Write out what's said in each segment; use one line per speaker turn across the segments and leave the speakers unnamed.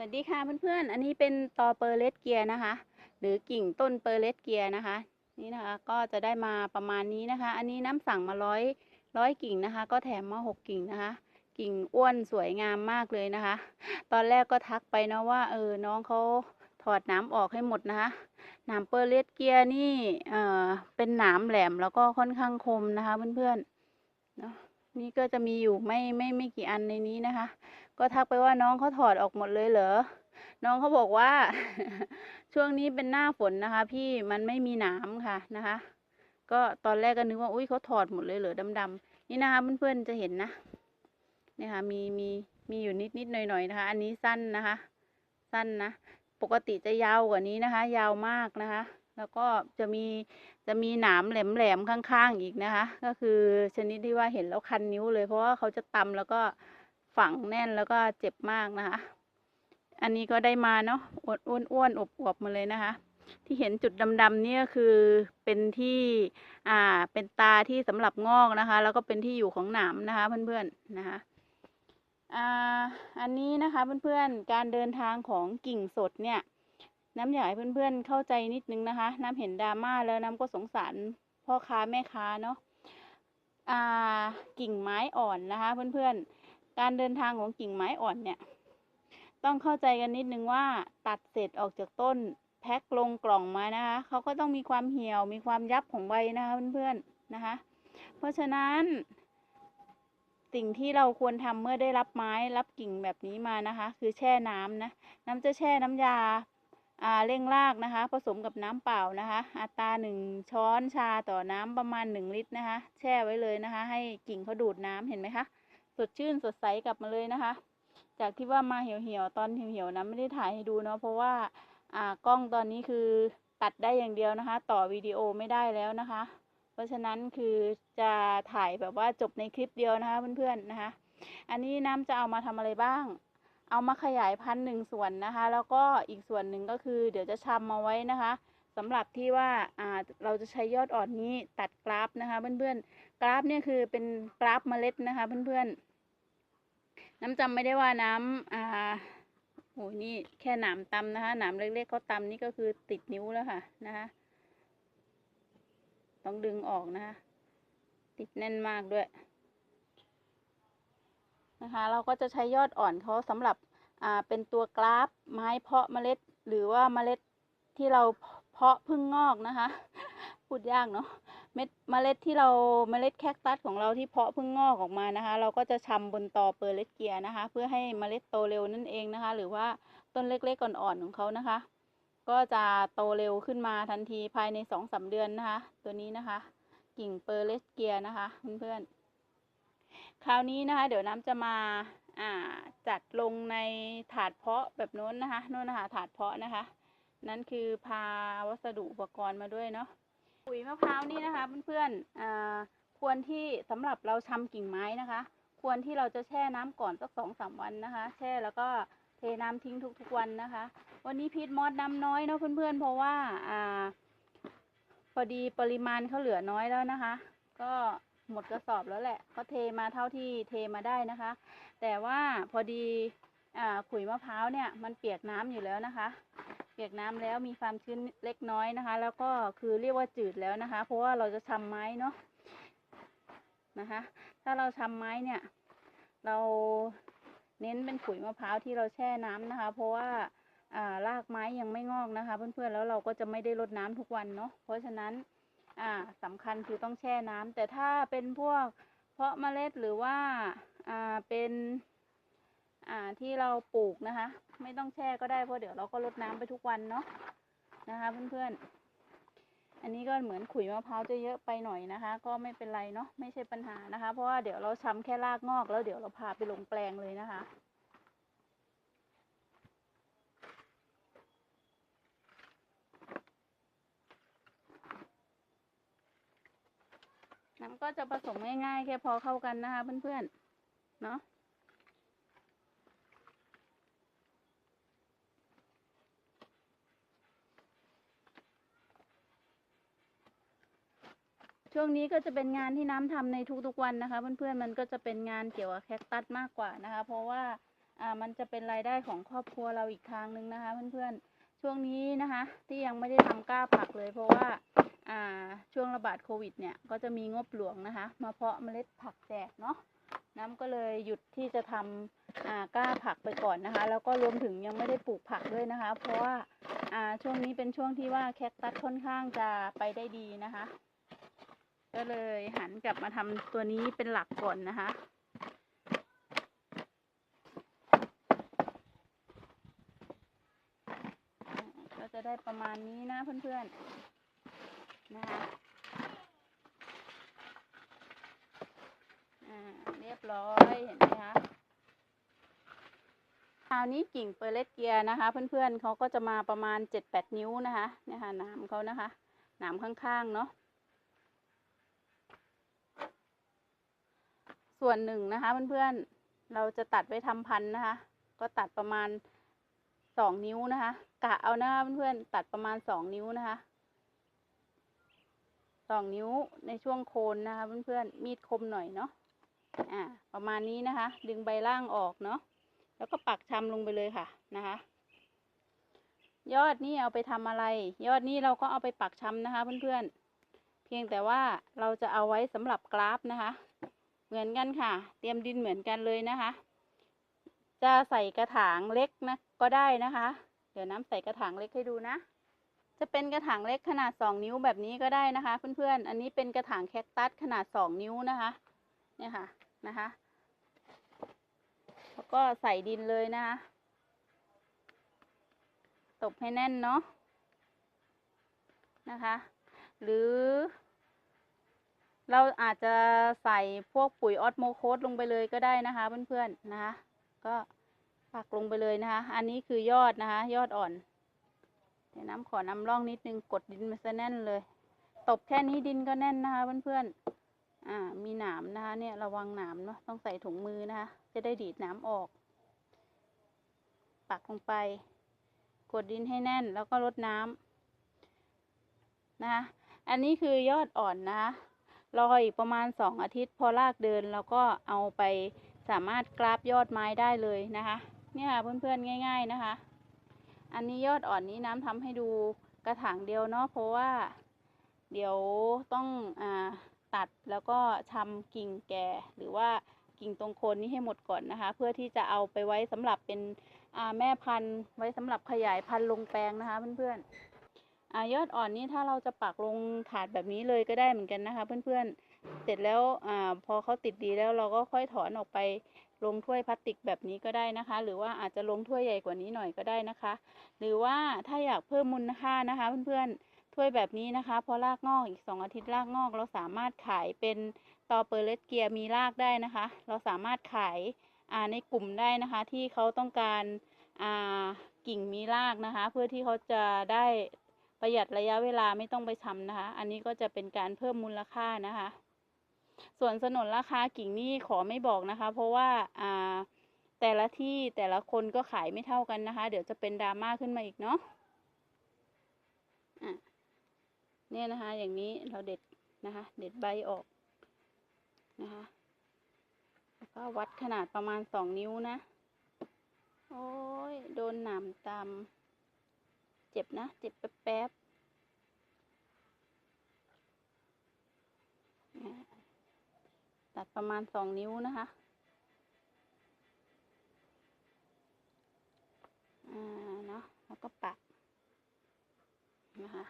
สวัสดีค่ะเพื่อนๆ อันนี้เป็นตอเปอร์เลสเกียนะคะ หรือกิ่งต้นเปอร์เลสเกียนะคะ นี่นะคะก็จะได้มาประมาณนี้นะคะ อันนี้น้ำสั่งมาร้อยร้อยกิ่งนะคะ ก็แถมมาหกกิ่งนะคะ กิ่งอ้วนสวยงามมากเลยนะคะ ตอนแรกก็ทักไปนะว่าเออน้องเขาถอดน้ำออกให้หมดนะคะหน้ำเปอร์เลสเกียนี่เอ่อเป็นหนามแหลมแล้วก็ค่อนข้างคมนะคะเพื่อนๆเนาะนี่ก็จะมีอยู่ไม่ไม่ไม่กี่อันในนี้นะคะ ก็ทักไปว่าน้องเขาถอดออกหมดเลยเหรอ น้องเขาบอกว่า ช่วงนี้เป็นหน้าฝนนะคะ พี่มันไม่มีหนามค่ะนะคะ ก็ตอนแรกก็นึกว่าอุ้ยเขาถอดหมดเลยเหรอดำๆนี่นะคะเพื่อนๆจะเห็นนะเนี่ยค่ะมีมีมีอยู่นิดนิดๆหน่อยหน่อยๆนะคะ อันนี้สั้นนะคะ สั้นนะปกติจะยาวกว่านี้นะคะ ยาวมากนะคะ แล้วก็จะมีจะมีหนามแหลมๆข้างๆอีกนะคะ ก็คือชนิดที่ว่าเห็นแล้วคันนิ้วเลยเพราะว่าเขาจะตำแล้วก็ ฝังแน่นแล้วก็เจ็บมากนะคะ อันนี้ก็ได้มาเนาะอ้วนอ้วนๆอวบมาเลยนะคะ ที่เห็นจุดดำๆเนี่ยคือเป็นที่อ่าเป็นตาที่สำหรับงอกนะคะ แล้วก็เป็นที่อยู่ของหนามนะคะ เพื่อนๆนะคะอ่าอันนี้นะคะเพื่อนๆการเดินทางของกิ่งสดเนี่ย น้ำอยากให้เพื่อนๆเข้าใจนิดนึงนะคะ น้ำเห็นดราม่าแล้วน้ำก็สงสารพ่อค้าแม่ค้าเนาะอ่ากิ่งไม้อ่อนนะคะ เพื่อนๆ การเดินทางของกิ่งไม้อ่อนเนี่ย ต้องเข้าใจกันนิดนึงว่าตัดเสร็จออกจากต้น แพ็คลงกล่องมานะคะเขาก็ต้องมีความเหี่ยวมีความยับของใบนะคะเพื่อนๆนะคะ เพราะฉะนั้นสิ่งที่เราควรทำเมื่อได้รับไม้รับกิ่งแบบนี้มานะคะ คือแช่น้ำนะน้ำจะแช่น้ำยาอ่าเร่งรากนะคะ ผสมกับน้ำเปล่านะคะ อัตราหนึ่งช้อนชาต่อน้ำประมาณหนึ่งลิตรนะคะ แช่ไว้เลยนะคะ ให้กิ่งเขาดูดน้ำเห็นไหมคะ สดชื่นสดใสกลับมาเลยนะคะ จากที่ว่ามาเหี่ยวๆตอนเหี่ยวๆนะไม่ได้ถ่ายให้ดูเนาะเพราะว่าอ่ากล้องตอนนี้คือตัดได้อย่างเดียวนะคะ ต่อวิดีโอไม่ได้แล้วนะคะ เพราะฉะนั้นคือจะถ่ายแบบว่าจบในคลิปเดียวนะคะเพื่อนๆนะคะ อันนี้น้ำจะเอามาทำอะไรบ้าง เอามาขยายพันธุ์หนึ่งส่วนนะคะ แล้วก็อีกส่วนหนึ่งก็คือเดี๋ยวจะชำมาไว้นะคะสำหรับที่ว่าอ่าเราจะใช้ยอดอ่อนนี้ตัดกราฟนะคะเพื่อนๆ กราฟเนี่ยคือเป็นกราฟเมล็ดนะคะเพื่อนๆ น้ำจำไม่ได้ว่าน้ำอ่าโอ้ยนี่แค่หนามตำนะคะหนามเล็กๆเขาตำนี่ก็คือติดนิ้วแล้วค่ะนะคะต้องดึงออกนะคะติดแน่นมากด้วยนะคะ เราก็จะใช้ยอดอ่อนเขาสำหรับอ่าเป็นตัวกราฟไม้เพาะเมล็ด หรือว่าเมล็ดที่เราเพาะพึ่งงอกนะคะ พูดยากเนาะ เม็ดเมล็ดที่เราเมล็ดแคคตัสของเราที่เพาะเพึ่งงอกออกมานะคะ เราก็จะชำบนตอเปอร์เลสเกียนะคะ เพื่อให้เมล็ดโตเร็วนั่นเองนะคะ หรือว่าต้นเล็กๆอ่อนๆของเขานะคะ ก็จะโตเร็วขึ้นมาทันทีภายในสองสาเดือนนะคะ ตัวนี้นะคะ กิ่งเปอร์เลสเกียนะคะเพื่อนๆคราวนี้นะคะ เดี๋ยวน้ำจะมาอ่าจัดลงในถาดเพาะแบบโน้นนะคะโน้นนะคะถาดเพาะนะคะ นั่นคือพาวัสดุอุปกรณ์มาด้วยเนาะ ปุ๋ยมะพร้าวนี่นะคะเพื่อนๆอ่าควรที่สำหรับเราชำกิ่งไม้นะคะ ควรที่เราจะแช่น้ำก่อนสักสองสามวันนะคะ แช่แล้วก็เทน้ำทิ้งทุกๆวันนะคะ วันนี้พีทมอสน้ำน้อยเนาะเพื่อนๆ เพราะว่าอ่าพอดีปริมาณเขาเหลือน้อยแล้วนะคะ ก็หมดกระสอบแล้วแหละก็เทมาเท่าที่เทมาได้นะคะ แต่ว่าพอดีอ่าขุยมะพร้าวเนี่ยมันเปียกน้ำอยู่แล้วนะคะ ปียกน้ำแล้วมีความชื้นเล็กน้อยนะคะ แล้วก็คือเรียกว่าจืดแล้วนะคะ เพราะว่าเราจะชำไม้เนาะนะคะ ถ้าเราชำไม้เนี่ย เราเน้นเป็นขุยมะพร้าวที่เราแช่น้ำนะคะ เพราะว่าอ่ารากไม้ยังไม่งอกนะคะ เพื่อนๆแล้วเราก็จะไม่ได้รดน้ำทุกวันเนาะเพราะฉะนั้นอ่าสำคัญคือต้องแช่น้ำแต่ถ้าเป็นพวกเพาะเมล็ดหรือว่าอ่าเป็น อ่าที่เราปลูกนะคะ ไม่ต้องแช่ก็ได้เพราะเดี๋ยวเราก็รดน้ำไปทุกวันเนาะนะคะเพื่อนๆ อันนี้ก็เหมือนขุยมะพร้าวจะเยอะไปหน่อยนะคะ ก็ไม่เป็นไรเนาะไม่ใช่ปัญหานะคะ เพราะว่าเดี๋ยวเราช้ำแค่รากงอกแล้วเดี๋ยวเราพาไปลงแปลงเลยนะคะน้ำก็จะผสมง่ายๆ แค่พอเข้ากันนะคะเพื่อนๆ เนาะ ช่วงนี้ก็จะเป็นงานที่น้ำทำในทุกๆวันนะคะ เพื่อนๆมันก็จะเป็นงานเกี่ยวกับแคคตัสมากกว่านะคะ เพราะว่าอ่ามันจะเป็นรายได้ของครอบครัวเราอีกทางหนึ่งนะคะ เพื่อนๆช่วงนี้นะคะ ที่ยังไม่ได้ทำกล้าผักเลย เพราะว่าอ่าช่วงระบาดโควิดเนี่ยก็จะมีงบหลวงนะคะ มาเพาะเมล็ดผักแจกเนาะน้ำก็เลยหยุดที่จะทำอ่ากล้าผักไปก่อนนะคะ แล้วก็รวมถึงยังไม่ได้ปลูกผักด้วยนะคะ เพราะว่าอ่าช่วงนี้เป็นช่วงที่ว่าแคคตัสค่อนข้างจะไปได้ดีนะคะ ก็เลยหันกลับมาทำตัวนี้เป็นหลักก่อนนะคะ ก็จะได้ประมาณนี้นะเพื่อนๆ นะคะอ่าเรียบร้อยเห็นไหมคะคราวนี้กิ่งเปอร์เลสเกียร์นะคะ เพื่อนๆเขาก็จะมาประมาณเจ็ดแปดนิ้วนะคะเนี่ยค่ะหนามเขานะคะหนามข้างๆ เนาะ ส่วนหนึ่งนะคะเพื่อนๆเราจะตัดไว้ทำพันนะคะ ก็ตัดประมาณสองนิ้วนะคะกะเอานะคะเพื่อนๆตัดประมาณสองนิ้วนะคะสองนิ้วในช่วงโคนนะคะเพื่อนๆมีดคมหน่อยเนาะอ่าประมาณนี้นะคะ ดึงใบล่างออกเนาะแล้วก็ปักชำลงไปเลยค่ะนะคะ ยอดนี่เอาไปทำอะไร ยอดนี่เราก็เอาไปปักชำนะคะเพื่อนๆเพียงแต่ว่าเราจะเอาไว้สำหรับกราฟนะคะ เหมือนกันค่ะ เตรียมดินเหมือนกันเลยนะคะ จะใส่กระถางเล็กนะก็ได้นะคะ เดี๋ยวน้ำใส่กระถางเล็กให้ดูนะ จะเป็นกระถางเล็กขนาดสองนิ้วแบบนี้ก็ได้นะคะ เพื่อนๆ อันนี้เป็นกระถางแคคตัสขนาดสองนิ้วนะคะ เนี่ยค่ะนะคะ แล้วก็ใส่ดินเลยนะคะ ตบให้แน่นเนาะนะคะ หรือ เราอาจจะใส่พวกปุ๋ยออสโมโคสลงไปเลยก็ได้นะคะ เพื่อนๆนะคะ ก็ปักลงไปเลยนะคะ อันนี้คือยอดนะคะ ยอดอ่อนเดี๋ยวน้ำขอนำร่องนิดนึงกดดินมาซะแน่นเลย ตบแค่นี้ดินก็แน่นนะคะเพื่อนๆอ่า มีหนามนะคะ เนี่ยระวังหนามเนาะต้องใส่ถุงมือนะคะ จะได้ดีดหนามออก ปักลงไป กดดินให้แน่นแล้วก็รดน้ำนะคะ อันนี้คือยอดอ่อนนะคะ รออีกประมาณสองอาทิตย์ พอรากเดินเราก็เอาไปสามารถกราฟยอดไม้ได้เลยนะคะ เนี่ยค่ะเพื่อนๆง่าย ๆนะคะ อันนี้ยอดอ่อนนี้น้ำทำให้ดูกระถางเดียวเนาะเพราะว่า เดี๋ยวต้องอ่าตัดแล้วก็ชำกิ่งแก่หรือว่ากิ่งตรงโคนนี้ให้หมดก่อนนะคะ เพื่อที่จะเอาไปไว้สำหรับเป็นแม่พันธุ์ไว้สำหรับขยายพันธุ์ลงแปลงนะคะเพื่อนๆ อยอดอ่อนนี้ถ้าเราจะปักลงถาดแบบนี้เลยก็ได้เหมือนกันนะคะ เพื่อนๆ เสร็จแล้วอ่าพอเขาติดดีแล้วเราก็ค่อยถอนออกไปลงถ้วยพลาสติกแบบนี้ก็ได้นะคะ หรือว่าอาจจะลงถ้วยใหญ่กว่านี้หน่อยก็ได้นะคะ หรือว่าถ้าอยากเพิ่มมูลค่านะคะ เพื่อนๆ ถ้วยแบบนี้นะคะ พอรากงอกอีกสองอาทิตย์รากงอก เราสามารถขายเป็นต่อเปอร์เลสเกียร์มีรากได้นะคะ เราสามารถขายอ่าในกลุ่มได้นะคะ ที่เขาต้องการอ่ากิ่งมีรากนะคะ เพื่อที่เขาจะได้ ประหยัดระยะเวลาไม่ต้องไปชำนะคะ อันนี้ก็จะเป็นการเพิ่มมูลค่านะคะ ส่วนสนนราคากิ่งนี่ขอไม่บอกนะคะ เพราะว่าอ่าแต่ละที่แต่ละคนก็ขายไม่เท่ากันนะคะ เดี๋ยวจะเป็นดราม่าขึ้นมาอีกเนาะอะเนี่ยนะคะ อย่างนี้เราเด็ดนะคะ เด็ดใบออกนะคะแล้วก็วัดขนาดประมาณสองนิ้วนะ โอ้ยโดนหนามตำ เจ็บนะ เจ็บแป๊บๆตัดประมาณสองนิ้วนะคะอ่าเนาะแล้วก็ปักนะคะ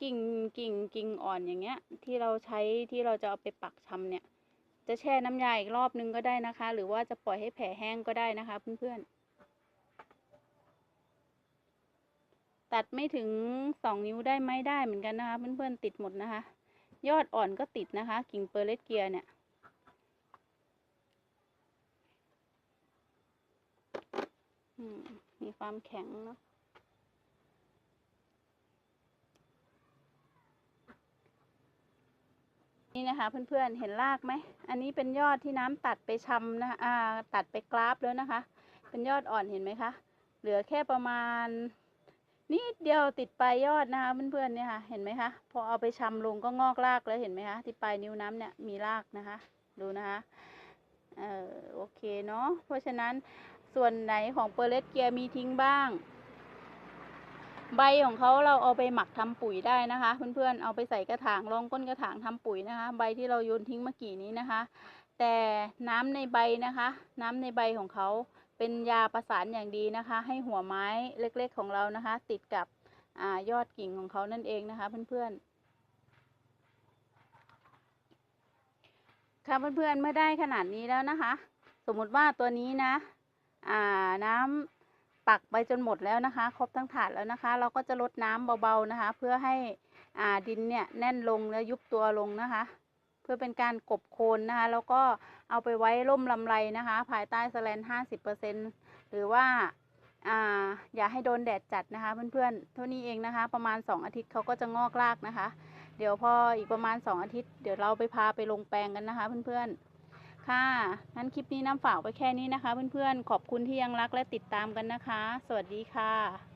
กิ่งกิ่งกิ่งอ่อนอย่างเงี้ย ที่เราใช้ที่เราจะเอาไปปักชำเนี่ย จะแช่น้ำยาอีกรอบนึงก็ได้นะคะ หรือว่าจะปล่อยให้แผลแห้งก็ได้นะคะเพื่อนๆ ตัดไม่ถึงสองนิ้วได้ไหมได้เหมือนกันนะคะ เพื่อนๆติดหมดนะคะ ยอดอ่อนก็ติดนะคะ กิ่งเปอร์เลสเกียร์เนี่ย มีความแข็งเนาะนี่นะคะเพื่อนๆเห็นรากไหม อันนี้เป็นยอดที่น้ำตัดไปชำนะอ่าตัดไปกราฟแล้วนะคะ เป็นยอดอ่อนเห็นไหมคะ เหลือแค่ประมาณ นิดเดียวติดปลายยอดนะคะเพื่อนๆเนี่ยค่ะ เห็นไหมคะ พอเอาไปชำลงก็งอกรากแล้วเห็นไหมคะ ที่ปลายนิ้วน้ำเนี่ยมีรากนะคะ ดูนะคะเออโอเคเนาะเพราะฉะนั้นส่วนไหนของเปอร์เลสเกียมีทิ้งบ้าง ใบของเขาเราเอาไปหมักทำปุ๋ยได้นะคะ เพื่อนๆเอาไปใส่กระถางรองก้นกระถางทำปุ๋ยนะคะ ใบที่เราโยนทิ้งเมื่อกี้นี้นะคะ แต่น้ำในใบนะคะ น้ำในใบของเขา เป็นยาประสานอย่างดีนะคะ ให้หัวไม้เล็กๆของเรานะคะ ติดกับอยอดกิ่งของเขานั่นเองนะคะเพื่อนๆค่ะเพื่อนๆเมื่อได้ขนาดนี้แล้วนะคะ สมมุติว่าตัวนี้นะอ่าน้ำปักไปจนหมดแล้วนะคะ ครบทั้งถาดแล้วนะคะ เราก็จะลดน้ำเบาๆนะคะ เพื่อให้อ่าดินเนี่ยแน่นลงและยุบตัวลงนะคะ เพื่อเป็นการกบโคนนะคะ แล้วก็เอาไปไว้ร่มลำไรนะคะ ภายใต้สแลนห้าสิบเปอร์เซ็นหรือว่าอ่าอย่าให้โดนแดดจัดนะคะ เพื่อนๆเท่านี้เองนะคะ ประมาณสองอาทิตย์เขาก็จะงอกรากนะคะ เดี๋ยวพออีกประมาณสองอาทิตย์เดี๋ยวเราไปพาไปลงแปลงกันนะคะ เพื่อนๆค่ะงั้นคลิปนี้น้ำฝากไปแค่นี้นะคะ เพื่อนๆขอบคุณที่ยังรักและติดตามกันนะคะ สวัสดีค่ะ